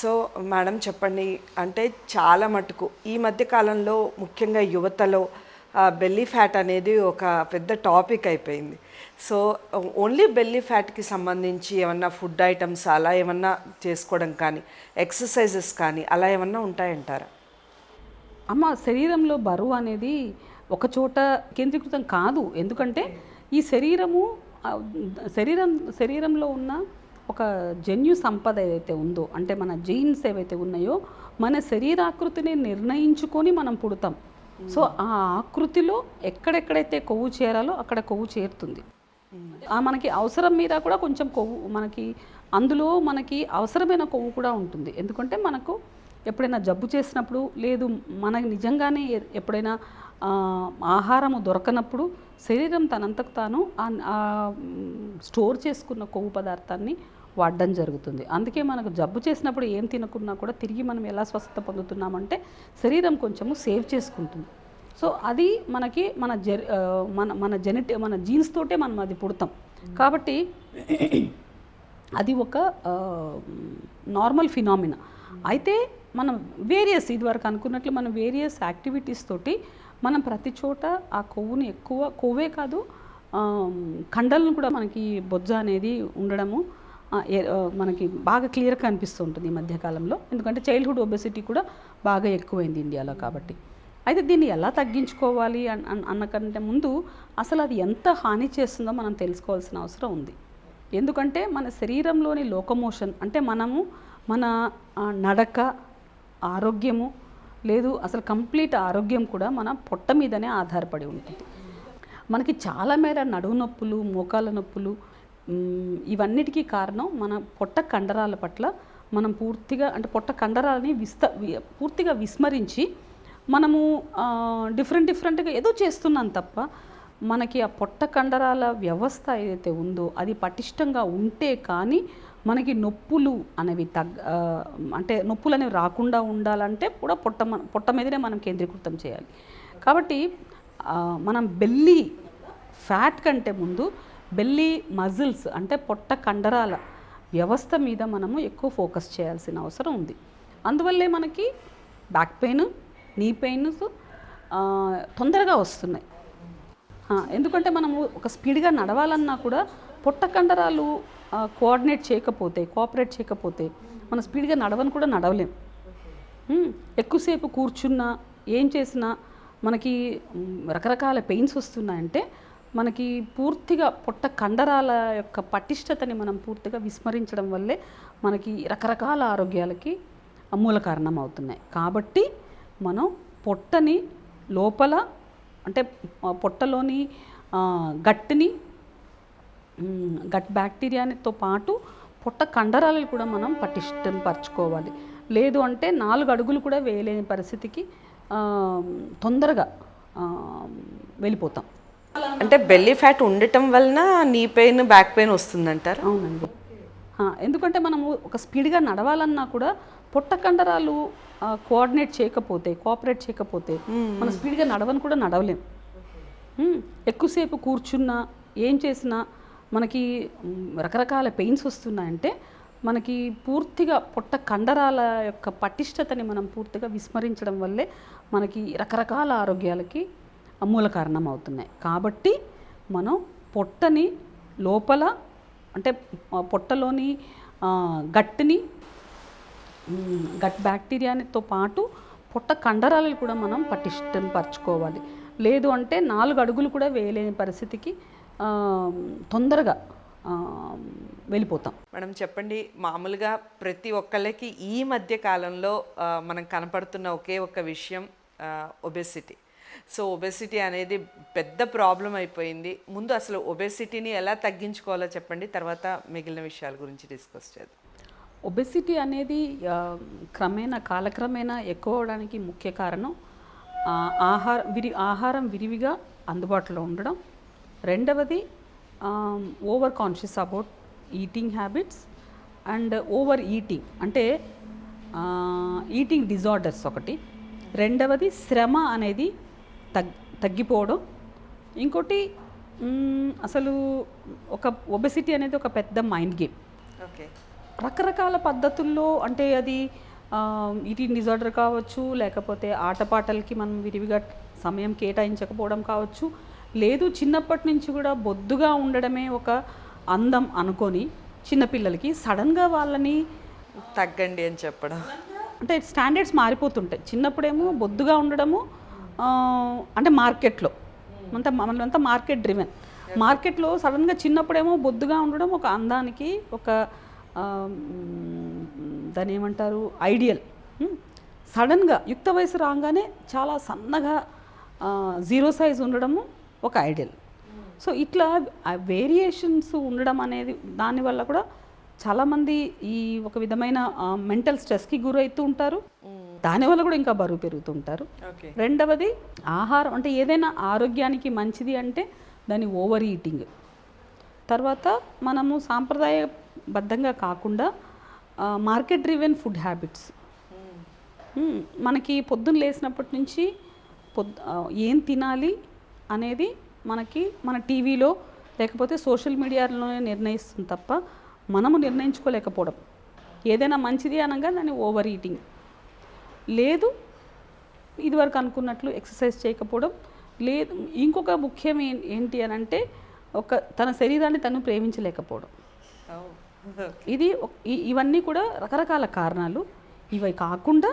So madam చెప్పండి అంటే చాలా మటుకు. ఈ మధ్య కాలంలో ముఖ్యంగా యువతలో బెల్లీ ఫ్యాట్ అనేది ఒక పెద్ద టాపిక్ అయిపోయింది. సో ఓన్లీ బెల్లీ ఫ్యాట్కి సంబంధించి ఏమన్నా ఫుడ్ ఐటమ్స్ అలా ఏమన్నా చేసుకోవడం కానీ ఎక్సర్సైజెస్ కానీ అలా ఏమన్నా ఉంటాయంటారా? అమ్మ శరీరంలో బరువు అనేది ఒక చోట కేంద్రీకృతం కాదు. ఎందుకంటే ఈ శరీరము శరీరం శరీరంలో ఉన్న ఒక జన్యు సంపద ఏదైతే ఉందో అంటే మన జీన్స్ ఏవైతే ఉన్నాయో మన శరీరాకృతిని నిర్ణయించుకొని మనం పుడతాం. సో ఆ ఆకృతిలో ఎక్కడెక్కడైతే కొవ్వు చేరాలో అక్కడ కొవ్వు చేరుతుంది. ఆ మనకి అవసరం మీద కూడా కొంచెం కొవ్వు మనకి అందులో మనకి అవసరమైన కొవ్వు కూడా ఉంటుంది. ఎందుకంటే మనకు ఎప్పుడైనా జబ్బు చేసినప్పుడు లేదు మనకి నిజంగానే ఎప్పుడైనా ఆహారము దొరకనప్పుడు శరీరం తనంతకు తాను స్టోర్ చేసుకున్న కొవ్వు పదార్థాన్ని వాడడం జరుగుతుంది. అందుకే మనకు జబ్బు చేసినప్పుడు ఏం తినకున్నా కూడా తిరిగి మనం ఎలా స్వస్థత పొందుతున్నామంటే శరీరం కొంచెము సేవ్ చేసుకుంటుంది. సో అది మనకి మన జె మన మన జెనెటి మన జీన్స్ తోటే మనం అది పుడతాం. కాబట్టి అది ఒక నార్మల్ ఫినామినా. అయితే మనం వేరియస్ ఇదివరకు అనుకున్నట్లు మనం వేరియస్ యాక్టివిటీస్ తోటి మనం ప్రతి చోట ఆ కొవ్వుని ఎక్కువ కొవ్వే కాదు కండలను కూడా మనకి బొజ్జ అనేది ఉండడము మనకి బాగా క్లియర్గా అనిపిస్తూ ఉంటుంది ఈ మధ్యకాలంలో. ఎందుకంటే చైల్డ్హుడ్ ఒబెసిటీ కూడా బాగా ఎక్కువైంది ఇండియాలో కాబట్టి. అయితే దీన్ని ఎలా తగ్గించుకోవాలి అన్ అన్నకంటే ముందు అసలు అది ఎంత హాని చేస్తుందో మనం తెలుసుకోవాల్సిన అవసరం ఉంది. ఎందుకంటే మన శరీరంలోని లోకమోషన్ అంటే మనము మన నడక ఆరోగ్యము లేదు అసలు కంప్లీట్ ఆరోగ్యం కూడా మన పొట్ట మీదనే ఆధారపడి ఉంటుంది. మనకి చాలా మేర నడువు నొప్పులు మోకాల నొప్పులు ఇవన్నిటికీ కారణం మన పొట్ట కండరాల పట్ల మనం పూర్తిగా అంటే పొట్ట కండరాలని విస్త పూర్తిగా విస్మరించి మనము డిఫరెంట్ డిఫరెంట్గా ఏదో చేస్తున్నాం తప్ప మనకి ఆ పొట్ట కండరాల వ్యవస్థ ఏదైతే ఉందో అది పటిష్టంగా ఉంటే కానీ మనకి నొప్పులు అనేవి తగ్గ అంటే నొప్పులు అనేవి రాకుండా ఉండాలంటే కూడా పొట్ట పొట్ట మీదనే మనం కేంద్రీకృతం చేయాలి. కాబట్టి మనం బెల్లీ ఫ్యాట్ కంటే ముందు బెల్లీ మజిల్స్ అంటే పొట్ట కండరాల వ్యవస్థ మీద మనము ఎక్కువ ఫోకస్ చేయాల్సిన అవసరం ఉంది. అందువల్లే మనకి బ్యాక్ పెయిన్ నీ పెయిన్స్ తొందరగా వస్తున్నాయి. ఎందుకంటే మనము ఒక స్పీడ్గా నడవాలన్నా కూడా పొట్ట కండరాలు కోఆర్డినేట్ చేయకపోతే కోఆపరేట్ చేయకపోతే మనం స్పీడ్గా నడవని కూడా నడవలేం. ఎక్కువసేపు కూర్చున్నా ఏం చేసినా మనకి రకరకాల పెయిన్స్ వస్తున్నాయంటే మనకి పూర్తిగా పొట్ట కండరాల యొక్క పటిష్టతని మనం పూర్తిగా విస్మరించడం వల్లే మనకి రకరకాల ఆరోగ్యాలకి మూల కారణం అవుతున్నాయి కాబట్టి మనం పొట్టని లోపల అంటే పొట్టలోని గట్టిని గట్ బ్యాక్టీరియాతో పాటు పొట్ట కండరాలను కూడా మనం పటిష్టం పరచుకోవాలి లేదు అంటే నాలుగు అడుగులు కూడా వేయలేని పరిస్థితికి తొందరగా వెళ్ళిపోతాం. అంటే బెల్లీ ఫ్యాట్ ఉండటం వలన నీ పెయిన్ బ్యాక్ పెయిన్ వస్తుందంటారా? అవునండి. ఎందుకంటే మనము ఒక స్పీడ్గా నడవాలన్నా కూడా పొట్ట కండరాలు కోఆర్డినేట్ చేయకపోతే కోఆపరేట్ చేయకపోతే మనం స్పీడ్గా నడవని కూడా నడవలేం. ఎక్కువసేపు కూర్చున్నా ఏం చేసినా మనకి రకరకాల పెయిన్స్ వస్తున్నాయంటే మనకి పూర్తిగా పొట్ట కండరాల యొక్క పటిష్టతని మనం పూర్తిగా విస్మరించడం వల్లే మనకి రకరకాల ఆరోగ్యాలకి మూల కారణం అవుతున్నాయి కాబట్టి మనం పొట్టని లోపల అంటే పొట్టలోని గట్టిని గట్ బ్యాక్టీరియాతో పాటు పొట్ట కండరాలను కూడా మనం పటిష్టం పరచుకోవాలి లేదు అంటే నాలుగు అడుగులు కూడా వేయలేని పరిస్థితికి తొందరగా వెళ్ళిపోతాం. మేడం చెప్పండి. మామూలుగా ప్రతి ఒక్కళ్ళకి ఈ మధ్య కాలంలో మనం కనపడుతున్న ఒకే ఒక్క విషయం ఒబెసిటీ. సో ఒబెసిటీ అనేది పెద్ద ప్రాబ్లం అయిపోయింది. ముందు అసలు ఒబెసిటీని ఎలా తగ్గించుకోవాలో చెప్పండి తర్వాత మిగిలిన విషయాల గురించి డిస్కస్ చేద్దాం. ఒబెసిటీ అనేది క్రమేణా కాలక్రమేణా ఎక్కువ అవడానికి ముఖ్య కారణం ఆహార విరి ఆహారం విరివిగా అందుబాటులో ఉండడం. రెండవది over conscious about eating habits and over eating అంటే ఈటింగ్ డిజార్డర్స్ ఒకటి. రెండవది శ్రమ అనేది తగ్ తగ్గిపోవడం. ఇంకోటి అసలు ఒక ఒబెసిటీ అనేది ఒక పెద్ద మైండ్ గేమ్. ఓకే. రకరకాల పద్ధతుల్లో అంటే అది ఈటింగ్ డిజార్డర్ కావచ్చు లేకపోతే ఆటపాటలకి మనం విరివిగా సమయం కేటాయించకపోవడం కావచ్చు. లేదు చిన్నప్పటి నుంచి కూడా బొద్దుగా ఉండడమే ఒక అందం అనుకొని చిన్నపిల్లలకి సడన్గా వాళ్ళని తగ్గండి అని చెప్పడం. అంటే స్టాండర్డ్స్ మారిపోతుంటాయి. చిన్నప్పుడేమో బొద్దుగా ఉండడము అంటే మార్కెట్లో. అంతా మనమంతా మార్కెట్ డ్రివెన్ మార్కెట్లో సడన్గా చిన్నప్పుడేమో బొద్దుగా ఉండడం ఒక అందానికి ఒక దాని ఏమంటారు? ఐడియల్. సడన్గా యుక్త వయసు రాగానే చాలా సన్నగా జీరో సైజ్ ఉండడము ఒక ఐడియల్. సో ఇట్లా వేరియేషన్స్ ఉండడం అనేది దానివల్ల కూడా చాలామంది ఈ ఒక విధమైన మెంటల్ స్ట్రెస్కి గురవుతూ ఉంటారు. దానివల్ల కూడా ఇంకా బరువు పెరుగుతుంటారు. రెండవది ఆహారం అంటే ఏదైనా ఆరోగ్యానికి మంచిది అంటే దాని ఓవర్ ఈటింగ్. తర్వాత మనము సాంప్రదాయబద్ధంగా కాకుండా మార్కెట్ డ్రివెన్ ఫుడ్ హ్యాబిట్స్. మనకి పొద్దున్న లేచినప్పటి నుంచి పొద్ ఆ, ఏం తినాలి అనేది మనకి మన టీవీలో లేకపోతే సోషల్ మీడియాలోనే నిర్ణయిస్తుంది తప్ప మనము నిర్ణయించుకోలేకపోవడం. ఏదైనా మంచిది అనగా దాన్ని ఓవర్ ఈటింగ్. లేదు. ఇదివరకు అనుకున్నట్లు ఎక్సర్సైజ్ చేయకపోవడం లేదు. ఇంకొక ముఖ్యం ఏంటి అని అంటే ఒక తన శరీరాన్ని తను ప్రేమించలేకపోవడం. ఇది ఇవన్నీ కూడా రకరకాల కారణాలు. ఇవి కాకుండా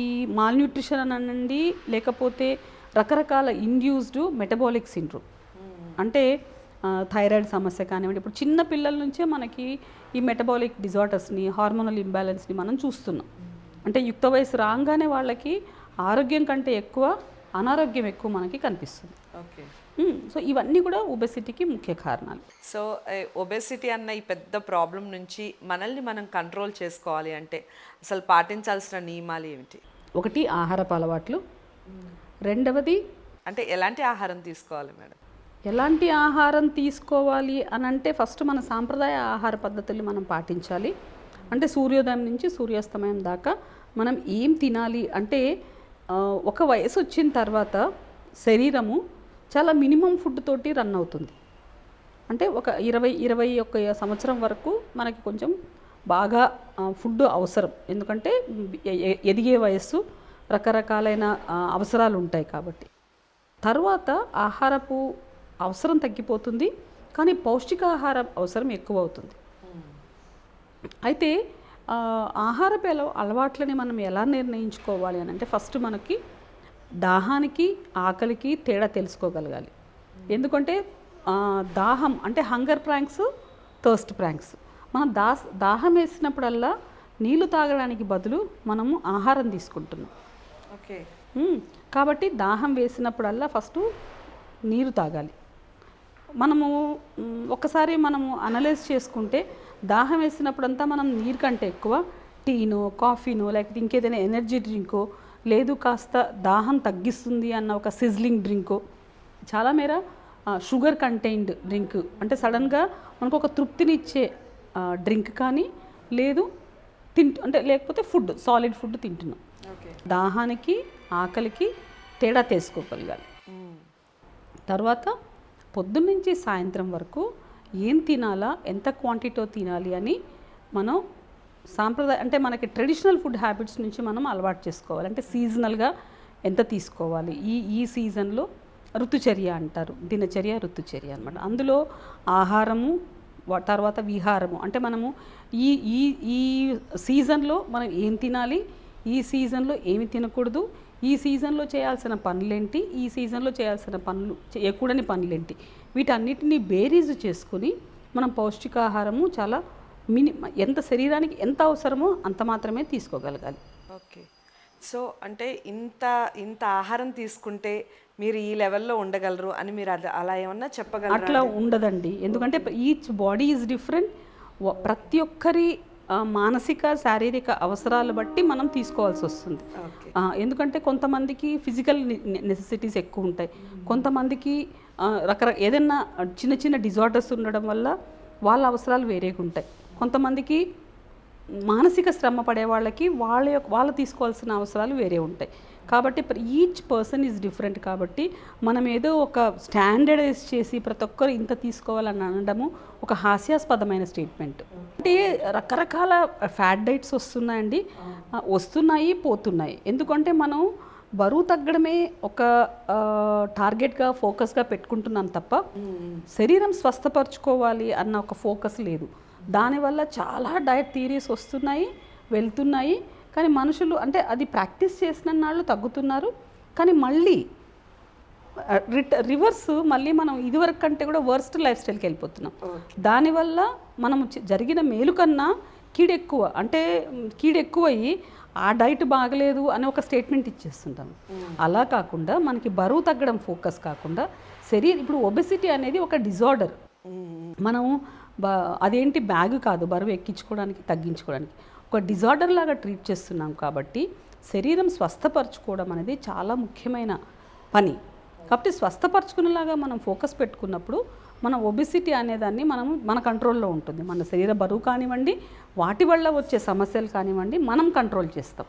ఈ మాల్ న్యూట్రిషన్ అనండి లేకపోతే రకరకాల ఇండ్యూస్డ్ మెటబాలిక్ సిండ్రోమ్ అంటే థైరాయిడ్ సమస్య కానివ్వండి ఇప్పుడు చిన్న పిల్లల నుంచే మనకి ఈ మెటబాలిక్ డిజార్డర్స్ని హార్మోనల్ ఇంబ్యాలెన్స్ని మనం చూస్తున్నాం. అంటే యుక్త వయసు రాగానే వాళ్ళకి ఆరోగ్యం కంటే ఎక్కువ అనారోగ్యం ఎక్కువ మనకి కనిపిస్తుంది. ఓకే. సో ఇవన్నీ కూడా ఒబెసిటీకి ముఖ్య కారణాలు. సో ఒబెసిటీ అన్న ఈ పెద్ద ప్రాబ్లం నుంచి మనల్ని మనం కంట్రోల్ చేసుకోవాలి అంటే అసలు పాటించాల్సిన నియమాలు ఏమిటి? ఒకటి ఆహారపు అలవాట్లు. రెండవది అంటే ఎలాంటి ఆహారం తీసుకోవాలి మేడం? ఎలాంటి ఆహారం తీసుకోవాలి అని అంటే ఫస్ట్ మన సాంప్రదాయ ఆహార పద్ధతులు మనం పాటించాలి. అంటే సూర్యోదయం నుంచి సూర్యాస్తమయం దాకా మనం ఏం తినాలి అంటే ఒక వయసు వచ్చిన తర్వాత శరీరము చాలా మినిమం ఫుడ్ తోటి రన్ అవుతుంది. అంటే ఒక ఇరవై ఇరవై ఒక్క సంవత్సరం వరకు మనకి కొంచెం బాగా ఫుడ్ అవసరం. ఎందుకంటే ఎదిగే వయస్సు రకరకాలైన అవసరాలు ఉంటాయి కాబట్టి. తర్వాత ఆహారపు అవసరం తగ్గిపోతుంది కానీ పౌష్టికాహార అవసరం ఎక్కువ అవుతుంది. అయితే ఆహారపు అల అలవాట్లని మనం ఎలా నిర్ణయించుకోవాలి అని అంటే ఫస్ట్ మనకి దాహానికి ఆకలికి తేడా తెలుసుకోగలగాలి. ఎందుకంటే దాహం అంటే హంగర్ ప్రాంక్స్ థర్స్ట్ ప్రాంక్స్ మనం దాస్ దాహం వేసినప్పుడల్లా నీళ్ళు తాగడానికి బదులు మనము ఆహారం తీసుకుంటున్నాం. ఓకే. కాబట్టి దాహం వేసినప్పుడల్లా ఫస్ట్ నీరు తాగాలి. మనము మ్, ఒక్కసారి మనము అనలైజ్ చేసుకుంటే దాహం వేసినప్పుడంతా మనం నీరు కంటే ఎక్కువ టీనో కాఫీనో లేకపోతే ఇంకేదైనా ఎనర్జీ డ్రింకో లేదు కాస్త దాహం తగ్గిస్తుంది అన్న ఒక సిజ్లింగ్ డ్రింకో. చాలా మేర షుగర్ కంటైన్డ్ డ్రింక్. అంటే సడన్గా మనకు ఒక తృప్తినిచ్చే డ్రింక్ కానీ లేదు తింటు అంటే లేకపోతే ఫుడ్ సాలిడ్ ఫుడ్ తింటున్నాం. దాహానికి ఆకలికి తేడా తెలుసుకోగలగాలి తర్వాత పొద్దున్నుంచి సాయంత్రం వరకు ఏం తినాలా? ఎంత క్వాంటిటీతో తినాలి అని మనం సాంప్రదాయ అంటే మనకి ట్రెడిషనల్ ఫుడ్ హ్యాబిట్స్ నుంచి మనం అలవాటు చేసుకోవాలి. అంటే సీజనల్గా ఎంత తీసుకోవాలి? ఈ ఈ సీజన్లో ఋతుచర్య అంటారు. దినచర్య ఋతుచర్య అనమాట అందులో ఆహారము తర్వాత విహారము. అంటే మనము ఈ ఈ ఈ సీజన్లో మనం ఏం తినాలి? ఈ సీజన్లో ఏమి తినకూడదు? ఈ సీజన్లో చేయాల్సిన పనులేంటి? ఈ సీజన్లో చేయాల్సిన పనులు చేయకూడని పనులేంటి? వీటన్నిటిని బేరీజు చేసుకుని మనం పౌష్టికాహారము చాలా మిని ఎంత శరీరానికి ఎంత అవసరమో అంత మాత్రమే తీసుకోగలగాలి. ఓకే. సో అంటే ఇంత ఇంత ఆహారం తీసుకుంటే మీరు ఈ లెవెల్లో ఉండగలరు అని మీరు అది అలా ఏమన్నా చెప్పగలరా అట్లా ఉండదండి. ఎందుకంటే ఈచ్ బాడీ ఈజ్ డిఫరెంట్. ప్రతి ఒక్కరి మానసిక శారీరక అవసరాలు బట్టి మనం తీసుకోవాల్సి వస్తుంది. ఎందుకంటే కొంతమందికి ఫిజికల్ నెసెసిటీస్ ఎక్కువ ఉంటాయి. కొంతమందికి ఆ, రకరకాల ఏదైనా చిన్న చిన్న డిజార్డర్స్ ఉండడం వల్ల వాళ్ళ అవసరాలు వేరేగా ఉంటాయి కొంతమందికి మానసిక శ్రమ పడే వాళ్ళకి వాళ్ళ యొక్క వాళ్ళు తీసుకోవాల్సిన అవసరాలు వేరే ఉంటాయి. కాబట్టి ఈచ్ పర్సన్ ఈజ్ డిఫరెంట్ కాబట్టి మనం ఏదో ఒక స్టాండర్డైజ్ చేసి ప్రతి ఒక్కరు ఇంత తీసుకోవాలని అనడము ఒక హాస్యాస్పదమైన స్టేట్మెంట్ అంటే రకరకాల ఫ్యాట్ డైట్స్ వస్తున్నాయండి. వస్తున్నాయి పోతున్నాయి. ఎందుకంటే మనం బరువు తగ్గడమే ఒక టార్గెట్గా ఫోకస్గా పెట్టుకుంటున్నాం తప్ప శరీరం స్వస్థపరచుకోవాలి అన్న ఒక ఫోకస్ లేదు. దానివల్ల చాలా డయట్ థీరీస్ వస్తున్నాయి వెళ్తున్నాయి. కానీ మనుషులు అంటే అది ప్రాక్టీస్ చేసిన నాళ్ళు తగ్గుతున్నారు. కానీ మళ్ళీ రిట రివర్స్ మళ్ళీ మనం ఇదివరకు కంటే కూడా వర్స్ట్ లైఫ్ స్టైల్కి వెళ్ళిపోతున్నాం. దానివల్ల మనం జరిగిన మేలు కన్నా కీడెక్కువ అంటే కీడెక్కువయ్యి ఆ డైట్ బాగలేదు అని ఒక స్టేట్మెంట్ ఇచ్చేస్తుంటాం. అలా కాకుండా మనకి బరువు తగ్గడం ఫోకస్ కాకుండా శరీరం ఇప్పుడు ఒబెసిటీ అనేది ఒక డిజార్డర్. మనం బ అదేంటి బ్యాగ్ కాదు బరువు ఎక్కించుకోవడానికి తగ్గించుకోవడానికి. ఒక డిజార్డర్ లాగా ట్రీట్ చేస్తున్నాం కాబట్టి శరీరం స్వస్థపరచుకోవడం అనేది చాలా ముఖ్యమైన పని. కాబట్టి స్వస్థపరచుకునేలాగా మనం ఫోకస్ పెట్టుకున్నప్పుడు మన ఒబిసిటీ అనేదాన్ని మనం మన కంట్రోల్లో ఉంటుంది. మన శరీర బరువు కానివ్వండి వాటి వల్ల వచ్చే సమస్యలు కానివ్వండి మనం కంట్రోల్ చేస్తాం.